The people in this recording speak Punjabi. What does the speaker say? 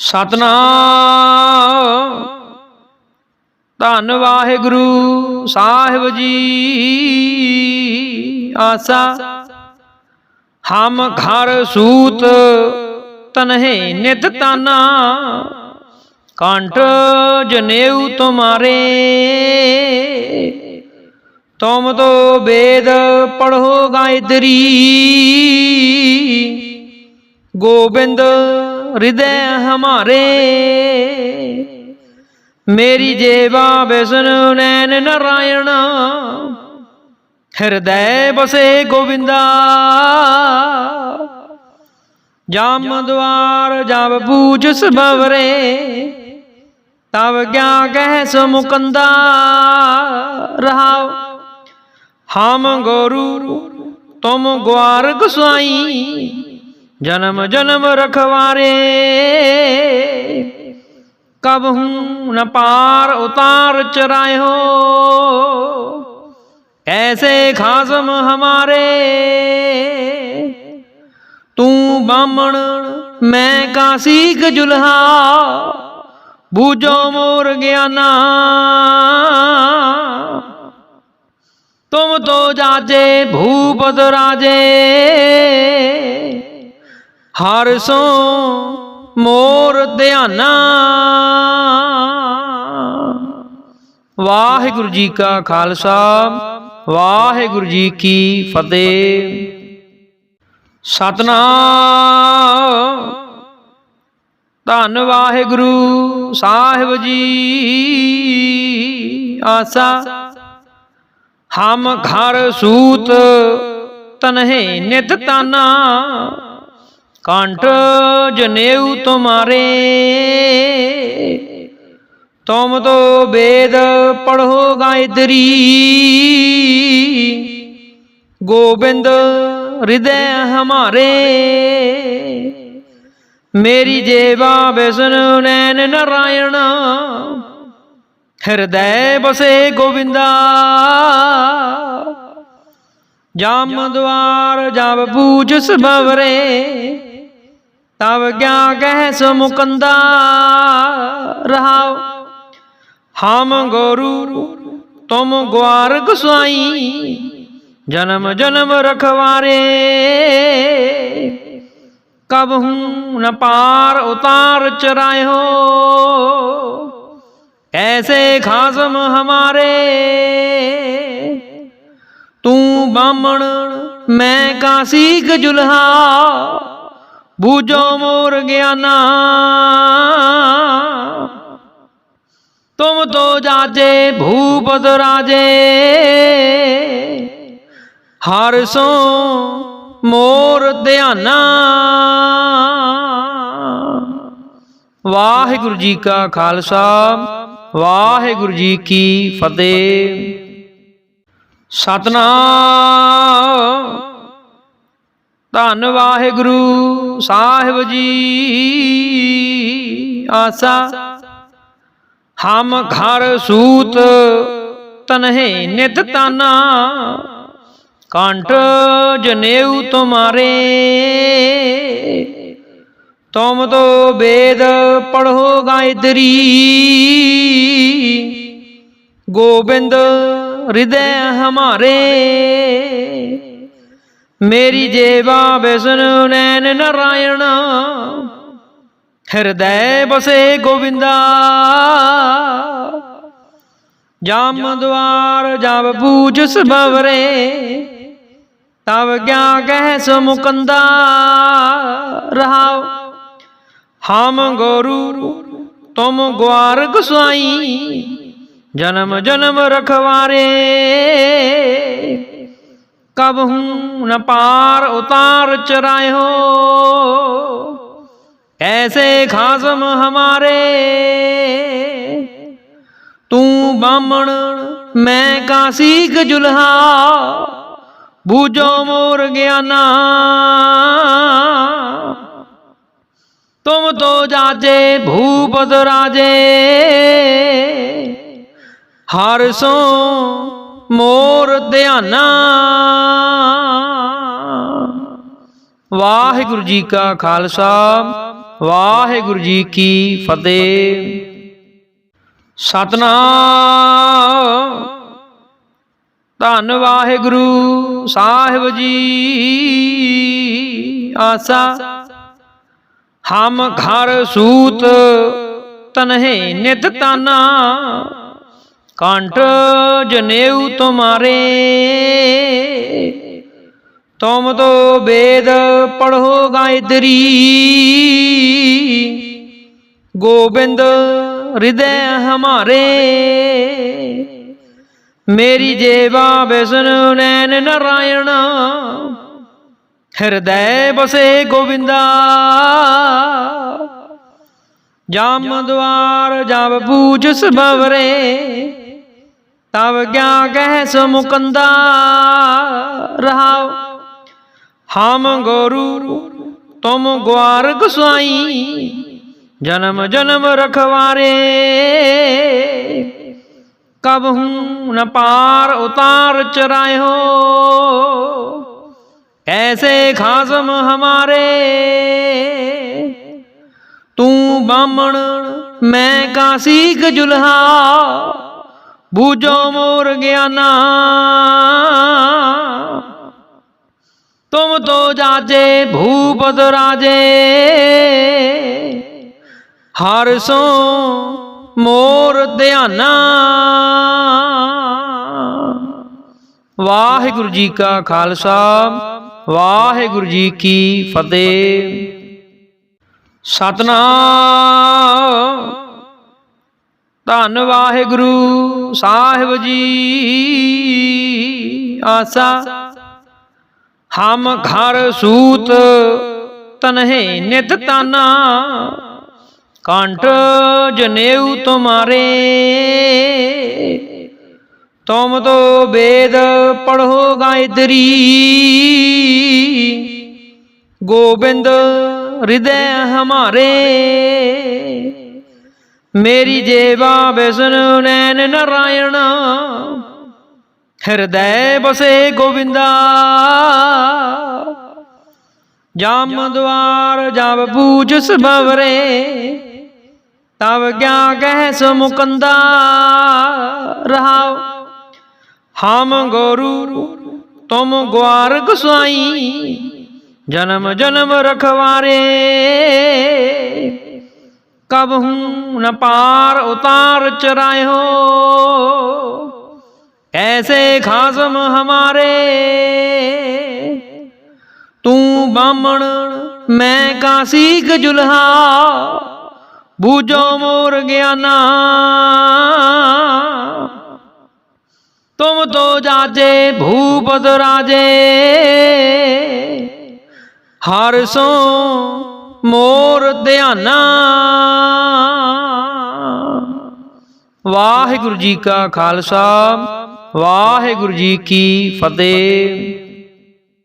ਸਤਨਾਮ। ਧੰਨ ਵਾਹਿਗੁਰੂ ਸਾਹਿਬ ਜੀ, ਆਸਾ। ਹਮ ਘਰ ਸੂਤ ਤਨਹੇ ਨਿਤ ਤਾਨਾ। ਕੰਠ ਜਨੇਊ ਤੁਮਾਰੇ। ਤੁਮ ਤੋ ਵੇਦ ਪੜੋ ਗਾਇਤਰੀ। ਗੋਬਿੰਦ ਹਿਰਦੈ ਹਮਾਰੇ। ਮੇਰੀ ਜੇਵਾ ਬਿਸ਼ਨ ਨੈਣ ਨਰਾਇਣ। ਹਿਰਦੈ ਬਸੇ ਗੋਬਿੰਦਾ ਜਾਮ ਦਵਾਰ ਜਬ ਪੂਜ ਸਬਵਰੇ ਤਬ ਗਿਆ ਕਹਿ ਸਮੁਕੰਦਾ ਰਹਾਓ ਹਮ ਗੁਰੂ, ਤੁਮ ਗਵਾਰ ਗਸਾਈ। ਜਨਮ ਜਨਮ ਰਖਵਾਰੇ। ਕਬ ਹੂੰ ਨ ਪਾਰ ਉਤਾਰ ਚਰਾਇਓ। ਐਸੇ ਖਾਸਮ ਹਮਾਰੇ। ਤੂੰ ਬਾਮਣ ਮੈਂ ਕਾਸੀ ਕਜੁਲਹਾ ਬੂਝੋ ਮੋਰ ਗਿਆਨਾ। ਤੁਮ ਤੋ ਜਾਜੇ ਭੂਪਤ ਰਾਜੇ। ਹਰ ਸੋ ਮੋਰ ਧਿਆਨਾ। ਵਾਹਿਗੁਰੂ ਜੀ ਕਾ ਖਾਲਸਾ, ਵਾਹਿਗੁਰੂ ਜੀ ਕੀ ਫਤਿਹ। ਸਤਨਾਮ। ਧੰਨ ਵਾਹਿਗੁਰੂ ਸਾਹਿਬ ਜੀ, ਆਸਾ। ਹਮ ਘਰ ਸੂਤ ਤਨਹਿ ਨਿਤ ਤਾਨਾ। ਕੰਠ ਜਨੇਊ ਤੁਮਾਰੇ। ਤੁਮ ਤੋ ਵੇਦ ਪੜੋ ਗਾਇਤਰੀ। ਗੋਬਿੰਦ ਹਿਰਦੈ ਹਮਾਰੇ। ਮੇਰੀ ਜੇਵਾ ਬਿਸ਼ਨ ਨੈਣ ਨਰਾਇਣ। ਹਿਰਦੈ ਬਸੇ ਗੋਬਿੰਦਾ। ਜਮ ਦਵਾਰ ਜਬ ਪੂਜ ਸਬਵਰੇ ਤਬ ਕਿਆ ਕਹਿ ਮੁਕੰਦਾ ਰਹਾਓ। ਹਮ ਗੁਰੂ, ਤੁਮ ਗਵਾਰ ਗਸਾਈ ਜਨਮ ਜਨਮ ਰਖਵਾਰੇ। ਕਬ ਹੂੰ ਨ ਪਾਰ ਉਤਾਰ ਚਰਾਇਓ। ਐਸੇ ਖਾਸਮ ਹਮਾਰੇ। ਤੂੰ ਬਾਮਣ ਮੈਂ ਕਾਸੀ ਕਜੁਲਹਾ ਬੂਝੋ ਮੋਰ ਗਿਆਨਾ ਤੁਮ ਤੋ ਜਾਜੇ ਭੂਪਤ ਰਾਜੇ। ਹਰ ਸੋ ਮੋਰ ਧਿਆਨਾ। ਵਾਹਿਗੁਰੂ ਜੀ ਕਾ ਖਾਲਸਾ, ਵਾਹਿਗੁਰੂ ਜੀ ਕੀ ਫਤਿਹ। ਸਤਨਾਮ। ਧੰਨ ਵਾਹਿਗੁਰੂ। ਸਾਹਿਬ ਜੀ, ਆਸਾ। ਹਮ ਘਰ ਸੂਤ ਤਨਹਿ ਨਿਤ ਤਾਨਾ, ਕੰਟ ਜਨੇਊ ਤੁਮਾਰੇ। ਤੁਮ ਤੋ ਵੇਦ ਪੜੋ ਗਾਇਤਰੀ। ਗੋਬਿੰਦ ਹਿਰਦੈ ਹਮਾਰੇ। ਮੇਰੀ ਜੇਵਾ ਬਿਸ਼ਨ ਨੈਣ ਨਰਾਇਣ। ਹਿਰਦੈ ਬਸੇ ਗੋਬਿੰਦਾ ਜਮ ਦੁਆਰ ਜਬ ਪੂਜ ਸਬਵਰੇ ਤਬ ਕਿਆ ਕਹਿ ਸਮੁਕੰਦਾ ਰਹਾਓ ਹਮ ਗੁਰੂ, ਤੁਮ ਗਵਾਰ ਗਸਾਈ ਜਨਮ ਜਨਮ ਰਖਵਾਰੇ। ਕਬ ਹੂੰ ਨ ਪਾਰ ਉਤਾਰ ਚਰਾਇਓ। ਐਸੇ ਖਾਸਮ ਹਮਾਰੇ, ਤੂੰ ਬਾਮਣ ਮੈਂ ਕਾਸੀ ਕਜੁਲਹਾ ਬੂਝੋ ਮੋਰ ਗਿਆਨਾ। ਤੁਮ ਤੋ ਜਾਜੇ ਭੂਪਤ ਰਾਜੇ, ਹਰ ਸੋ ਮੋਰ ਧਿਆਨਾ। ਵਾਹਿਗੁਰੂ ਜੀ ਕਾ ਖਾਲਸਾ, ਵਾਹਿਗੁਰੂ ਜੀ ਕੀ ਫਤਿਹ। ਸਤਨਾਮ। ਧੰਨ ਵਾਹਿਗੁਰੂ ਸਾਹਿਬ ਜੀ, ਆਸਾ। ਹਮ ਘਰ ਸੂਤ ਤਨਹਿ ਨਿਤ ਤਾਨਾ। ਕੰਠ ਜਨੇਊ ਤੁਮਾਰੇ। ਤੁਮ ਤੋ ਵੇਦ ਪੜੋ ਗਾਇਤਰੀ। ਗੋਬਿੰਦ ਹਿਰਦੈ ਹਮਾਰੇ। ਮੇਰੀ ਜੇਵਾ ਬਿਸ਼ਨ ਨੈਣ ਨਰਾਇਣ। ਹਿਰਦੈ ਬਸੇ ਗੋਬਿੰਦਾ ਜਮ ਦਵਾਰ ਜਬ ਪੂਜ ਸਬਵਰੇ ਤਬ ਗਿਆ ਕਹਿ ਸਮੁਕੰਦਾ ਰਹਾਓ ਹਮ ਗੁਰੂ, ਤੁਮ ਗਵਾਰ ਗਸਾਈ ਜਨਮ ਜਨਮ ਰਖਵਾਰੇ। ਕਬ ਹੂੰ ਨ ਪਾਰ ਉਤਾਰ ਚਰਾਇਓ। ਐਸੇ ਖਾਸਮ ਹਮਾਰੇ। ਤੂੰ ਬਾਮਣ ਮੈਂ ਕਾਸੀ ਕਜੁਲਹਾ ਬੂਝੋ ਮੋਰ ਗਿਆਨਾ। ਤੁਮ ਤੋ ਜਾਜੇ ਭੂਪਤ ਰਾਜੇ। ਹਰ ਸੋ ਮੋਰ ਧਿਆਨਾ। ਵਾਹਿਗੁਰੂ ਜੀ ਕਾ ਖਾਲਸਾ, ਵਾਹਿਗੁਰੂ ਜੀ ਕੀ ਫਤਿਹ। ਸਤਨਾਮ। ਧੰਨ ਵਾਹਿਗੁਰੂ। ਸਾਹਿਬ ਜੀ, ਆਸਾ। ਹਮ ਘਰ ਸੂਤ ਤਨਹੇ ਨਿਤ ਤਾਨਾ, ਕੰਠ ਜਨੇਊ ਤੁਮਾਰੇ। ਤੁਮ ਤੋ ਵੇਦ ਪੜੋ ਗਾਇਤਰੀ। ਗੋਬਿੰਦ ਹਿਰਦੈ ਹਮਾਰੇ। ਮੇਰੀ ਜੇਵਾ ਬਿਸ਼ਨ ਨੈਣ ਨਰਾਇਣ। ਹਿਰਦੈ ਬਸੇ ਗੋਬਿੰਦਾ ਜਾਮ ਦਵਾਰ ਜਬ ਪੂਜ ਸਬਵਰੇ ਤਬ ਕਿਆ ਕਹਿ ਸਮੁਕੰਦਾ। ਰਹਾਓ ਹਮ ਗੁਰੂ, ਤੁਮ ਗਵਾਰ ਗਸਾਈ ਜਨਮ ਜਨਮ ਰਖਵਾਰੇ। ਕਬ ਹੂੰ ਨ ਪਾਰ ਉਤਾਰ ਚਰਾਇਓ ਐਸੇ ਖਾਸਮ ਹਮਾਰੇ ਤੂੰ ਬਾਮਣ ਮੈਂ ਕਾਸੀ ਕਜੁਲਹਾ ਬੂਝੋ ਮੋਰ ਗਿਆਨਾ ਤੁਮ ਤੋ ਜਾਜੇ ਭੂਪਤ ਰਾਜੇ ਹਰ ਸੋ ਮੋਰ ਧਿਆਨਾ। ਵਾਹਿਗੁਰੂ ਜੀ ਕਾ ਖਾਲਸਾ ਵਾਹਿਗੁਰੂ ਜੀ ਕੀ ਫਤਿਹ।